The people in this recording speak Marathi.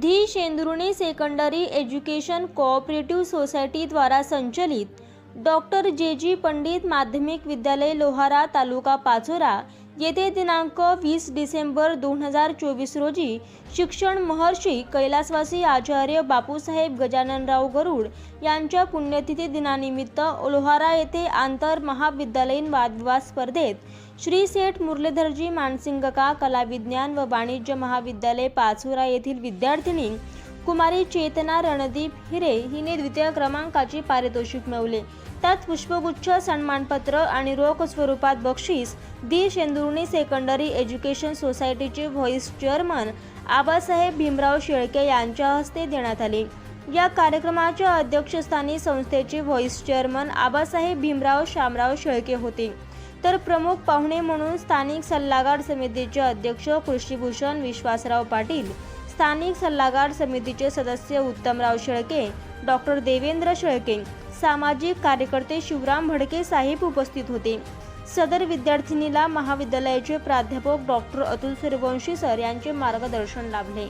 The Shendurni secondary education cooperative सोसायटीद्वारा संचलित डॉक्टर जे जी पंडित माध्यमिक विद्यालय लोहारा तालुका पाचोरा येथे दिनांक वीस डिसेंबर दोन हजार चोवीस रोजी शिक्षण महर्षी कैलासवासी आचार्य बापूसाहेब गजाननराव गरुड यांच्या पुण्यतिथी दिनानिमित्त लोहारा येथे आंतर महाविद्यालयीन वादविवाद स्पर्धेत श्री सेठ मुरलीधरजी मानसिंगका कला विज्ञान व वाणिज्य महाविद्यालय पाचोरा येथील विद्यार्थिनी कुमारी चेतना रणदीप हिरे हिने द्वितीय क्रमांकाचे पारितोषिक मिळवले. त्यात पुष्पगुच्छ सन्मानपत्र आणि रोख स्वरूपात बक्षीस दी शेंदुर्णी सेकंडरी एज्युकेशन सोसायटीचे व्हॉइस चेअरमन आबासाहेब भीमराव शेळके यांच्या हस्ते देण्यात आले. या कार्यक्रमाच्या अध्यक्षस्थानी संस्थेचे व्हॉइस चेअरमन आबासाहेब भीमराव शामराव शेळके होते. तर प्रमुख पाहुणे म्हणून स्थानिक सल्लागार समितीचे अध्यक्ष कृषीभूषण विश्वासराव पाटील स्थानिक सल्लागार समितीचे सदस्य उत्तमराव शेळके डॉक्टर देवेंद्र शेळके सामाजिक कार्यकर्ते शिवराम भडके साहेब उपस्थित होते. सदर विद्यार्थिनीला महाविद्यालयाचे प्राध्यापक डॉक्टर अतुल सूर्यवंशी सर यांचे मार्गदर्शन लाभले.